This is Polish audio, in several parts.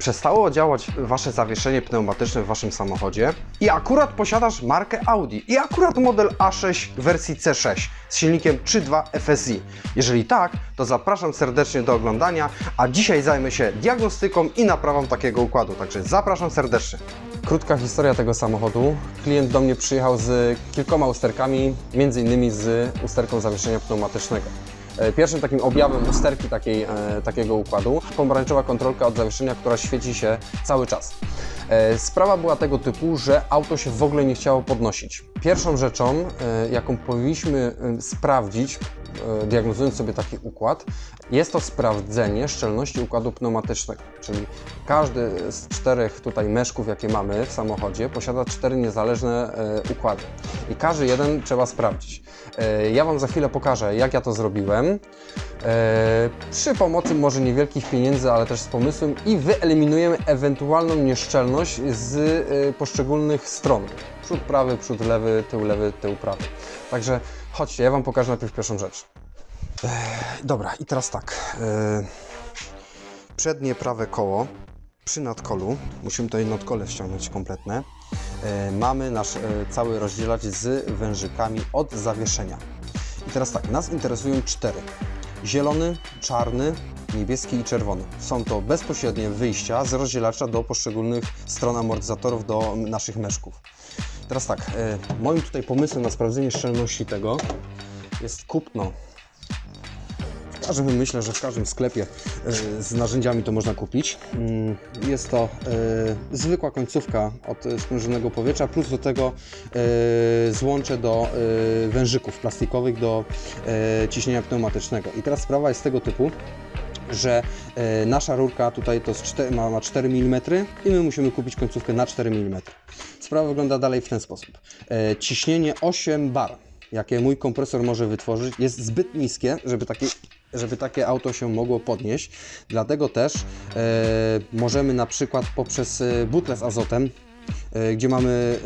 przestało działać Wasze zawieszenie pneumatyczne w Waszym samochodzie i akurat posiadasz markę Audi i akurat model A6 w wersji C6 z silnikiem 3.2 FSI. Jeżeli tak, to zapraszam serdecznie do oglądania, a dzisiaj zajmę się diagnostyką i naprawą takiego układu, także zapraszam serdecznie. Krótka historia tego samochodu. Klient do mnie przyjechał z kilkoma usterkami, między innymi z usterką zawieszenia pneumatycznego. E, Pierwszym takim objawem usterki takiej, e, takiego układu pomarańczowa kontrolka od zawieszenia, która świeci się cały czas. E, Sprawa była tego typu, że auto się w ogóle nie chciało podnosić. Pierwszą rzeczą, jaką powinniśmy sprawdzić, diagnozując sobie taki układ, jest to sprawdzenie szczelności układu pneumatycznego. Czyli każdy z czterech tutaj meszków, jakie mamy w samochodzie, posiada cztery niezależne e, układy. I każdy jeden trzeba sprawdzić. E, Ja Wam za chwilę pokażę, jak ja to zrobiłem. E, Przy pomocy może niewielkich pieniędzy, ale też z pomysłem i wyeliminujemy ewentualną nieszczelność z e, poszczególnych stron. Przód prawy, przód lewy, tył lewy, tył prawy. Także chodźcie, ja Wam pokażę najpierw pierwszą rzecz. E, Dobra, i teraz tak. E, Przednie prawe koło przy nadkolu, musimy tutaj nadkole ściągnąć kompletne, e, mamy nasz e, cały rozdzielacz z wężykami od zawieszenia. I teraz tak, nas interesują cztery. Zielony, czarny, niebieski i czerwony. Są to bezpośrednie wyjścia z rozdzielacza do poszczególnych stron amortyzatorów, do naszych meszków. Teraz tak, e, moim tutaj pomysłem na sprawdzenie szczelności tego jest kupno w każdym myślę, że w każdym sklepie e, z narzędziami to można kupić. Mm, Jest to e, zwykła końcówka od sprężonego powietrza, plus do tego złącze do wężyków plastikowych do ciśnienia pneumatycznego. I teraz sprawa jest tego typu, że nasza rurka tutaj to jest 4, ma, ma 4 mm i my musimy kupić końcówkę na 4 mm. Sprawa wygląda dalej w ten sposób. E, ciśnienie 8 bar, jakie mój kompresor może wytworzyć, jest zbyt niskie, żeby takie, żeby takie auto się mogło podnieść. Dlatego też e, możemy na przykład poprzez e, butlę z azotem gdzie mamy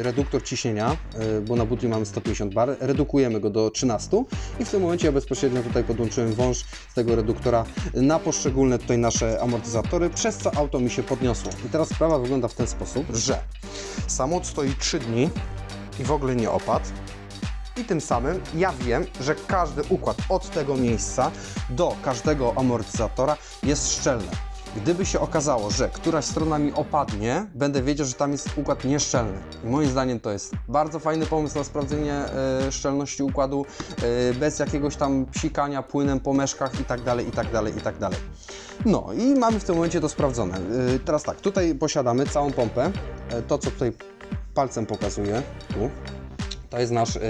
e, reduktor ciśnienia, e, bo na butli mamy 150 bar, redukujemy go do 13 i w tym momencie ja bezpośrednio tutaj podłączyłem wąż z tego reduktora na poszczególne tutaj nasze amortyzatory, przez co auto mi się podniosło. I teraz sprawa wygląda w ten sposób, że samochód stoi 3 dni i w ogóle nie opadł. I tym samym ja wiem, że każdy układ od tego miejsca do każdego amortyzatora jest szczelny. Gdyby się okazało, że któraś strona mi opadnie, będę wiedział, że tam jest układ nieszczelny. I moim zdaniem to jest bardzo fajny pomysł na sprawdzenie e, szczelności układu e, bez jakiegoś tam psikania płynem po meszkach i tak dalej, i tak dalej, i tak dalej. No i mamy w tym momencie to sprawdzone. E, teraz tak, tutaj posiadamy całą pompę. E, to, co tutaj palcem pokazuję, tu, to jest nasz e,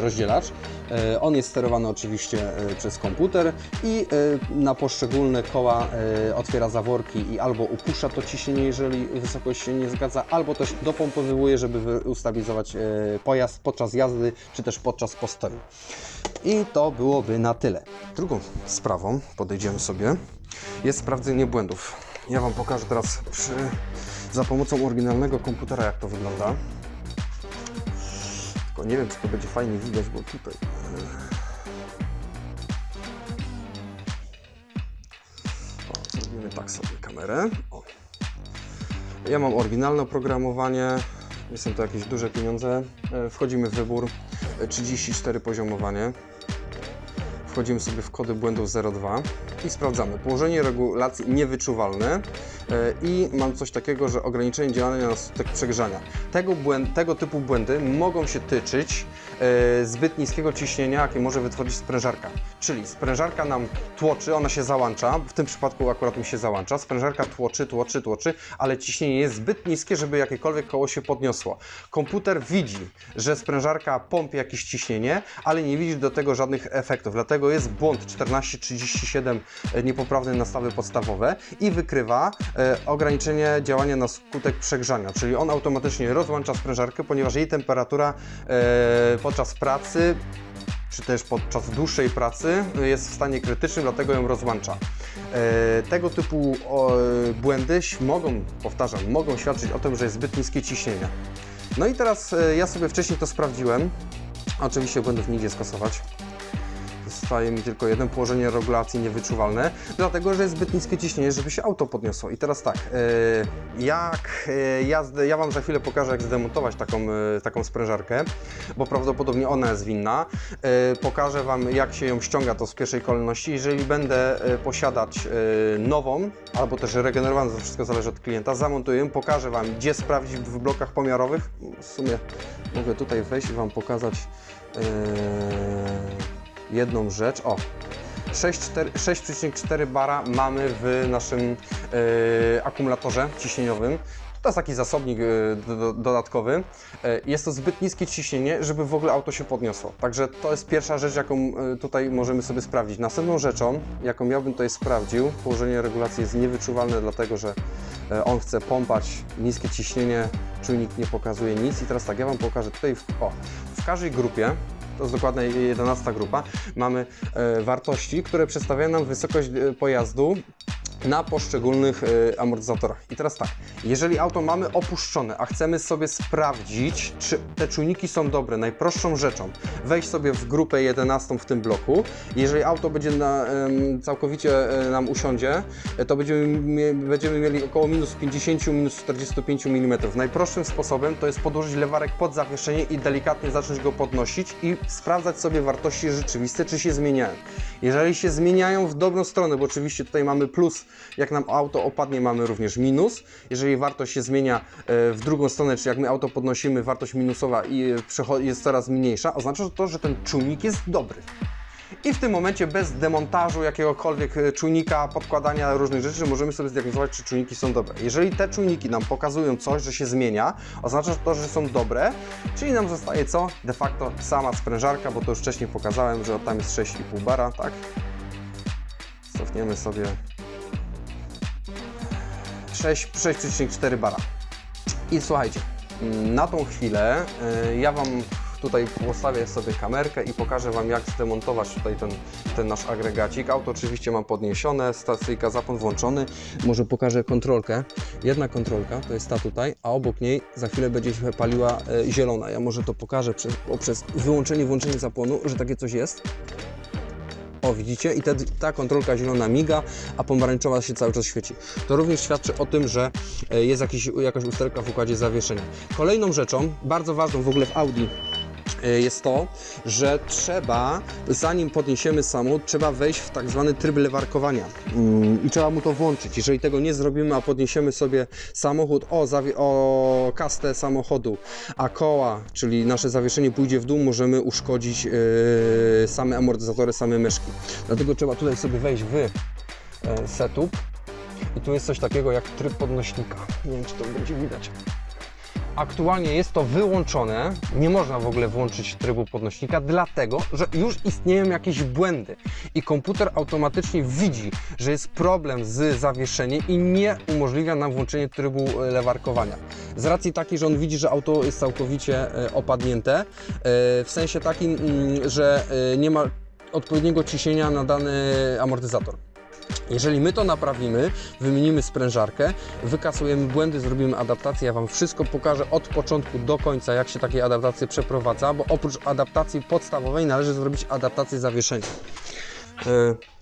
rozdzielacz. E, on jest sterowany oczywiście e, przez komputer i na poszczególne koła otwiera zaworki i albo upuszcza to ciśnienie, jeżeli wysokość się nie zgadza, albo też dopompowywuje, żeby ustabilizować pojazd podczas jazdy, czy też podczas postoju. I to byłoby na tyle. Drugą sprawą, podejdziemy sobie, jest sprawdzenie błędów. Ja Wam pokażę teraz przy, za pomocą oryginalnego komputera, jak to wygląda. Tylko nie wiem, czy to będzie fajnie widać, bo tutaj. O, zrobimy tak sobie kamerę. O. Ja mam oryginalne oprogramowanie. Nie są to jakieś duże pieniądze. E, Wchodzimy w wybór e, 34 poziomowanie. Wchodzimy sobie w kody błędów 02 i sprawdzamy. Położenie regulacji niewyczuwalne e, i mam coś takiego, że ograniczenie działania na skutek przegrzania. Tego, błęd, tego typu błędy mogą się tyczyć e, zbyt niskiego ciśnienia, jakie może wytworzyć sprężarka. Czyli sprężarka nam tłoczy, ona się załącza, w tym przypadku akurat mi się załącza, sprężarka tłoczy, tłoczy, tłoczy, ale ciśnienie jest zbyt niskie, żeby jakiekolwiek koło się podniosło. Komputer widzi, że sprężarka pompie jakieś ciśnienie, ale nie widzi do tego żadnych efektów, dlatego jest błąd 1437 e, niepoprawne nastawy podstawowe i wykrywa e, ograniczenie działania na skutek przegrzania, czyli on automatycznie rozłącza sprężarkę, ponieważ jej temperatura e, podczas pracy czy też podczas dłuższej pracy jest w stanie krytycznym, dlatego ją rozłącza. E, tego typu błędy mogą, powtarzam, mogą świadczyć o tym, że jest zbyt niskie ciśnienie. No i teraz e, ja sobie wcześniej to sprawdziłem. Oczywiście błędów nigdzie skasować. Zostaje mi tylko jedno położenie regulacji niewyczuwalne, dlatego że jest zbyt niskie ciśnienie, żeby się auto podniosło. I teraz tak, e, jak e, ja, zde- ja Wam za chwilę pokażę, jak zdemontować taką, e, taką sprężarkę, bo prawdopodobnie ona jest winna. Pokażę Wam, jak się ją ściąga to z pierwszej kolejności. Jeżeli będę posiadać nową, albo też regenerowaną, to wszystko zależy od klienta, zamontuję pokażę Wam, gdzie sprawdzić w blokach pomiarowych. W sumie mogę tutaj wejść i Wam pokazać jedną rzecz. O, 6,4 6,4 bara mamy w naszym e, akumulatorze ciśnieniowym. To jest taki zasobnik e, do, do, dodatkowy. E, jest to zbyt niskie ciśnienie, żeby w ogóle auto się podniosło. Także to jest pierwsza rzecz, jaką tutaj możemy sobie sprawdzić. Następną rzeczą, jaką ja bym tutaj sprawdził, położenie regulacji jest niewyczuwalne, dlatego że on chce pompać niskie ciśnienie, czujnik nie pokazuje nic. I teraz tak, ja Wam pokażę tutaj, w, o, w każdej grupie to jest dokładnie 11 grupa, mamy e, wartości, które przedstawiają nam wysokość e, pojazdu na poszczególnych e, amortyzatorach. I teraz tak, jeżeli auto mamy opuszczone, a chcemy sobie sprawdzić, czy te czujniki są dobre, najprostszą rzeczą, wejść sobie w grupę 11 w tym bloku. Jeżeli auto będzie na, em, całkowicie e, nam usiądzie, e, to będziemy, będziemy mieli około minus 50, minus 45 mm. Najprostszym sposobem to jest podłożyć lewarek pod zawieszenie i delikatnie zacząć go podnosić i sprawdzać sobie wartości rzeczywiste, czy się zmieniają. Jeżeli się zmieniają w dobrą stronę, bo oczywiście tutaj mamy plus, jak nam auto opadnie, mamy również minus. Jeżeli wartość się zmienia e, w drugą stronę, czy jak my auto podnosimy, wartość minusowa e, jest coraz mniejsza, oznacza to, że ten czujnik jest dobry. I w tym momencie bez demontażu jakiegokolwiek e, czujnika, podkładania różnych rzeczy możemy sobie zdiagnozować, czy czujniki są dobre. Jeżeli te czujniki nam pokazują coś, że się zmienia, oznacza to, że są dobre, czyli nam zostaje co? De facto sama sprężarka, bo to już wcześniej pokazałem, że tam jest 6,5 bara, tak? Cofniemy sobie 6 6,4 bara. I słuchajcie, na tą chwilę y, ja Wam tutaj postawię sobie kamerkę i pokażę Wam jak zdemontować tutaj ten, ten nasz agregacik. Auto oczywiście mam podniesione, stacyjka zapłon włączony. Może pokażę kontrolkę. Jedna kontrolka to jest ta tutaj, a obok niej za chwilę będzie się paliła y, zielona. Ja może to pokażę przez, poprzez wyłączenie, włączenie zapłonu, że takie coś jest. O, widzicie? I te, ta kontrolka zielona miga, a pomarańczowa się cały czas świeci. To również świadczy o tym, że e, jest jakiś, jakaś usterka w układzie zawieszenia. Kolejną rzeczą, bardzo ważną w ogóle w Audi, jest to, że trzeba, zanim podniesiemy samochód, trzeba wejść w tak zwany tryb lewarkowania Mm, i trzeba mu to włączyć. Jeżeli tego nie zrobimy, a podniesiemy sobie samochód o, o kastę samochodu, a koła, czyli nasze zawieszenie pójdzie w dół, możemy uszkodzić yy, same amortyzatory, same myszki. Dlatego trzeba tutaj sobie wejść w e, setup i tu jest coś takiego jak tryb podnośnika. Nie wiem, czy to będzie widać. Aktualnie jest to wyłączone, nie można w ogóle włączyć trybu podnośnika, dlatego że już istnieją jakieś błędy i komputer automatycznie widzi, że jest problem z zawieszeniem i nie umożliwia nam włączenie trybu e, lewarkowania. Z racji takiej, że on widzi, że auto jest całkowicie e, opadnięte, e, w sensie takim, mm, że nie ma odpowiedniego ciśnienia na dany amortyzator. Jeżeli my to naprawimy, wymienimy sprężarkę, wykasujemy błędy, zrobimy adaptację, ja Wam wszystko pokażę od początku do końca, jak się takie adaptacje przeprowadza, bo oprócz adaptacji podstawowej należy zrobić adaptację zawieszenia. E,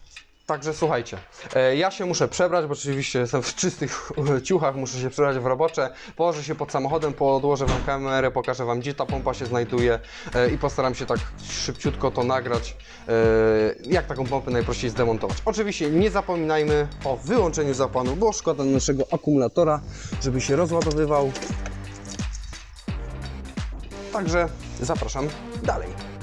Także słuchajcie, e, ja się muszę przebrać, bo oczywiście jestem w czystych ciuchach, muszę się przebrać w robocze, położę się pod samochodem, podłożę Wam kamerę, pokażę Wam gdzie ta pompa się znajduje e, i postaram się tak szybciutko to nagrać, e, jak taką pompę najprościej zdemontować. Oczywiście nie zapominajmy o wyłączeniu zapłonu, bo szkoda naszego akumulatora, żeby się rozładowywał. Także zapraszam dalej.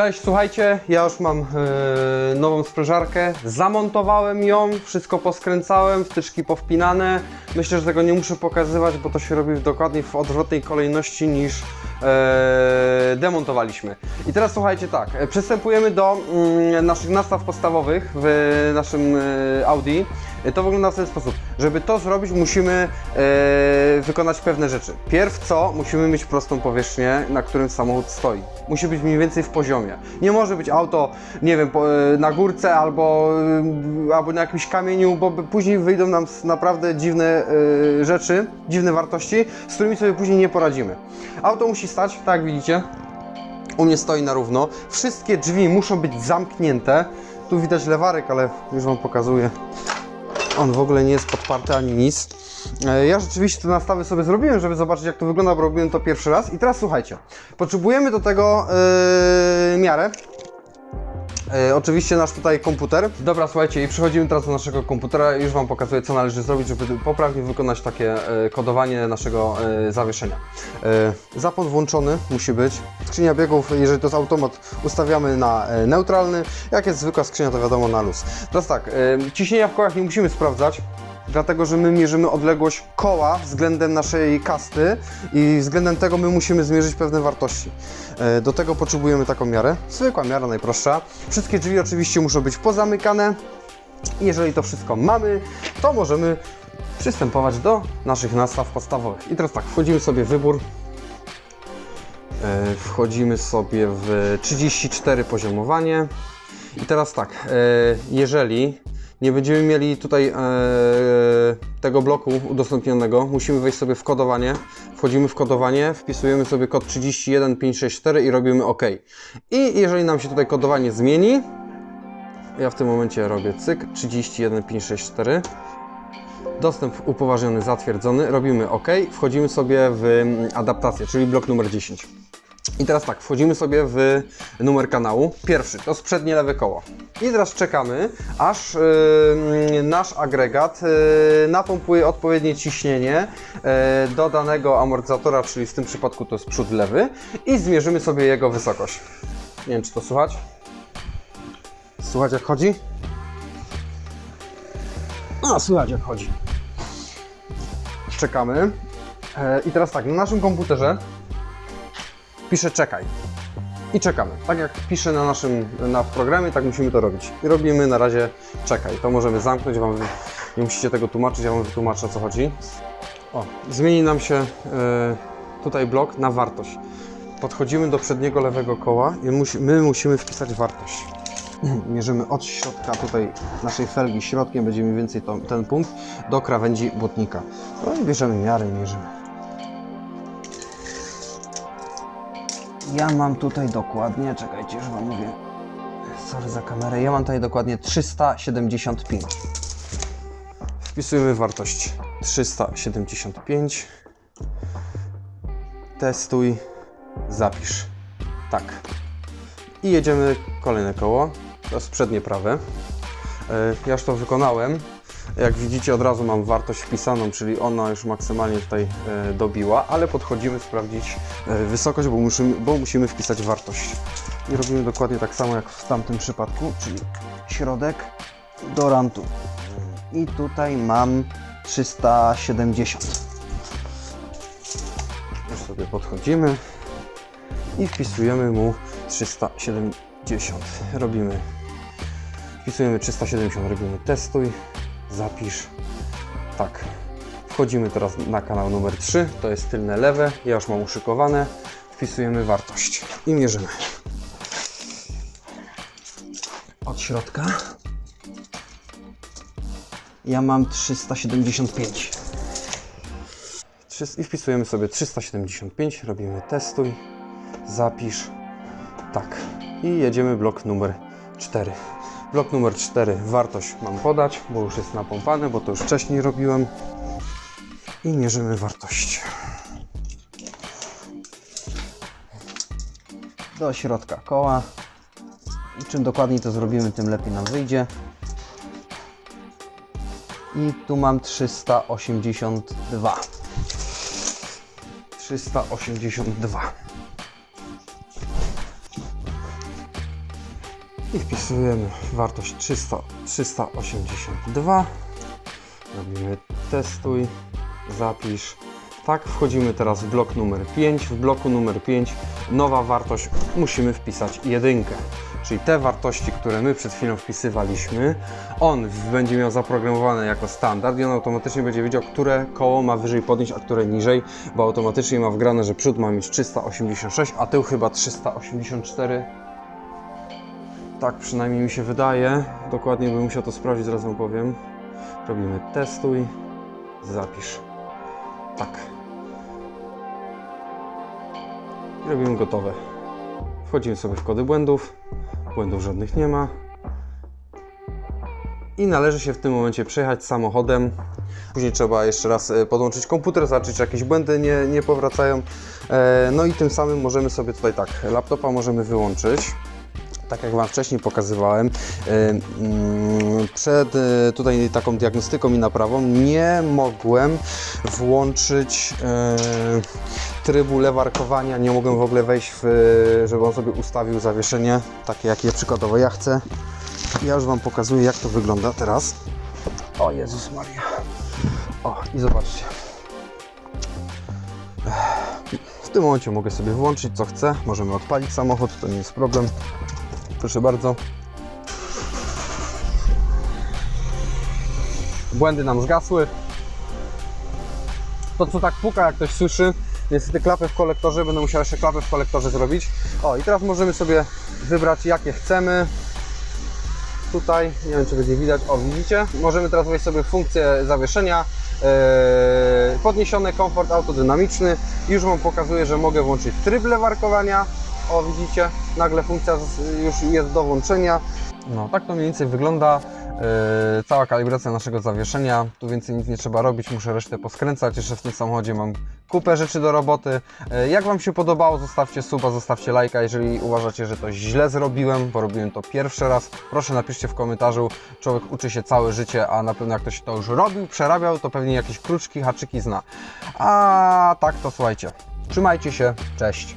Cześć, słuchajcie, ja już mam e, nową sprężarkę, zamontowałem ją, wszystko poskręcałem, wtyczki powpinane. Myślę, że tego nie muszę pokazywać, bo to się robi dokładnie w odwrotnej kolejności niż e, demontowaliśmy. I teraz słuchajcie tak, e, przystępujemy do mm, naszych nastaw podstawowych w naszym e, Audi. E, To wygląda w ten sposób. Żeby to zrobić, musimy e, wykonać pewne rzeczy. Pierw co? Musimy mieć prostą powierzchnię, na którym samochód stoi. Musi być mniej więcej w poziomie. Nie może być auto, nie wiem, po, e, na górce albo, albo na jakimś kamieniu, bo później wyjdą nam naprawdę dziwne e, rzeczy, dziwne wartości, z którymi sobie później nie poradzimy. Auto musi stać, tak jak widzicie, u mnie stoi na równo. Wszystkie drzwi muszą być zamknięte. Tu widać lewarek, ale już Wam pokazuję. On w ogóle nie jest podparty ani nic. E, Ja rzeczywiście te nastawy sobie zrobiłem, żeby zobaczyć jak to wygląda, bo robiłem to pierwszy raz. I teraz słuchajcie, potrzebujemy do tego yy, miarę. E, oczywiście nasz tutaj komputer. Dobra, słuchajcie, i przechodzimy teraz do naszego komputera. Już Wam pokazuję, co należy zrobić, żeby poprawnie wykonać takie e, kodowanie naszego e, zawieszenia. E, włączony musi być. Skrzynia biegów, jeżeli to jest automat, ustawiamy na e, neutralny. Jak jest zwykła skrzynia, to wiadomo na luz. Teraz tak, e, ciśnienia w kołach nie musimy sprawdzać. Dlatego, że my mierzymy odległość koła względem naszej kasty i względem tego my musimy zmierzyć pewne wartości. E, Do tego potrzebujemy taką miarę. Zwykła miara, najprostsza. Wszystkie drzwi oczywiście muszą być pozamykane. Jeżeli to wszystko mamy, to możemy przystępować do naszych nastaw podstawowych. I teraz tak, wchodzimy sobie w wybór. E, Wchodzimy sobie w 34 poziomowanie. I teraz tak, e, jeżeli nie będziemy mieli tutaj e, tego bloku udostępnionego, musimy wejść sobie w kodowanie. Wchodzimy w kodowanie, wpisujemy sobie kod 31564 i robimy OK. I jeżeli nam się tutaj kodowanie zmieni, ja w tym momencie robię cyk 31564. Dostęp upoważniony, zatwierdzony, robimy OK, wchodzimy sobie w adaptację, czyli blok numer 10. I teraz tak, wchodzimy sobie w numer kanału. Pierwszy to jest przednie lewe koło. I teraz czekamy, aż yy, nasz agregat yy, napompuje odpowiednie ciśnienie yy, do danego amortyzatora, czyli w tym przypadku to jest przód lewy i zmierzymy sobie jego wysokość. Nie wiem, czy to słychać? Słychać jak chodzi? A, słychać jak chodzi. Czekamy. E, I teraz tak, na naszym komputerze pisze czekaj. I czekamy. Tak jak pisze na naszym na programie, tak musimy to robić. I robimy na razie czekaj. To możemy zamknąć, wam nie musicie tego tłumaczyć, ja wam wytłumaczę o co chodzi. O, zmieni nam się e, tutaj blok na wartość. Podchodzimy do przedniego lewego koła i musi, my musimy wpisać wartość. Mierzymy od środka tutaj naszej felgi środkiem, będzie mniej więcej to, ten punkt, do krawędzi błotnika. No i bierzemy miarę i mierzymy. Ja mam tutaj dokładnie, czekajcie, już Wam mówię. Sorry za kamerę. Ja mam tutaj dokładnie 375. Wpisujemy wartość 375. Testuj, zapisz. Tak. I jedziemy kolejne koło. To jest przednie prawe. E, Ja już to wykonałem. Jak widzicie, od razu mam wartość wpisaną, czyli ona już maksymalnie tutaj e, dobiła, ale podchodzimy sprawdzić e, wysokość, bo musimy, bo musimy wpisać wartość. I robimy dokładnie tak samo jak w tamtym przypadku, czyli środek do rantu. I tutaj mam 370. Już sobie podchodzimy i wpisujemy mu 370. Robimy, wpisujemy 370, robimy testuj, zapisz. Tak. Wchodzimy teraz na kanał numer 3, to jest tylne lewe, ja już mam uszykowane. Wpisujemy wartość i mierzymy. Od środka. Ja mam 375. Trzyst- I wpisujemy sobie 375, robimy testuj, zapisz, tak. I jedziemy blok numer 4. Blok numer 4, wartość mam podać, bo już jest napompane, bo to już wcześniej robiłem. I mierzymy wartość. Do środka koła. I czym dokładniej to zrobimy, tym lepiej nam wyjdzie. I tu mam 382. 382. i wpisujemy wartość 300, 382. Robimy testuj, zapisz. Tak, wchodzimy teraz w blok numer 5. W bloku numer 5 nowa wartość musimy wpisać jedynkę. Czyli te wartości, które my przed chwilą wpisywaliśmy, on będzie miał zaprogramowane jako standard i on automatycznie będzie wiedział, które koło ma wyżej podnieść, a które niżej, bo automatycznie ma wgrane, że przód ma mieć 386, a tył chyba 384. Tak przynajmniej mi się wydaje. Dokładnie bym musiał to sprawdzić, zaraz Wam powiem. Robimy testuj, zapisz. Tak. I robimy gotowe. Wchodzimy sobie w kody błędów. Błędów żadnych nie ma. I należy się w tym momencie przejechać samochodem. Później trzeba jeszcze raz e, podłączyć komputer, zobaczyć czy jakieś błędy nie, nie powracają. E, No i tym samym możemy sobie tutaj tak, laptopa możemy wyłączyć tak jak Wam wcześniej pokazywałem, e, mm, przed e, tutaj taką diagnostyką i naprawą nie mogłem włączyć e, trybu lewarkowania, nie mogłem w ogóle wejść, w, żeby on sobie ustawił zawieszenie, takie jakie przykładowo ja chcę. Ja już Wam pokazuję jak to wygląda teraz. O Jezus Maria. O i zobaczcie. W tym momencie mogę sobie włączyć co chcę, możemy odpalić samochód, to nie jest problem. Proszę bardzo. Błędy nam zgasły. To co tak puka, jak ktoś słyszy, niestety klapy w kolektorze, będę musiał jeszcze klapy w kolektorze zrobić. O i teraz możemy sobie wybrać jakie chcemy. Tutaj, nie wiem czy będzie widać, o widzicie, możemy teraz wejść sobie w funkcję zawieszenia, Eee, podniesiony komfort autodynamiczny. Już Wam pokazuję, że mogę włączyć tryb lewarkowania. O, widzicie, nagle funkcja już jest do włączenia. No, tak to mniej więcej wygląda. Eee, cała kalibracja naszego zawieszenia. Tu więcej nic nie trzeba robić, muszę resztę poskręcać. Jeszcze w tym samochodzie mam kupę rzeczy do roboty. Eee, jak Wam się podobało, zostawcie suba, zostawcie lajka. Jeżeli uważacie, że to źle zrobiłem, bo robiłem to pierwszy raz, proszę napiszcie w komentarzu. Człowiek uczy się całe życie, a na pewno jak ktoś to już robił, przerabiał, to pewnie jakieś kruczki, haczyki zna. A tak to słuchajcie. Trzymajcie się, cześć.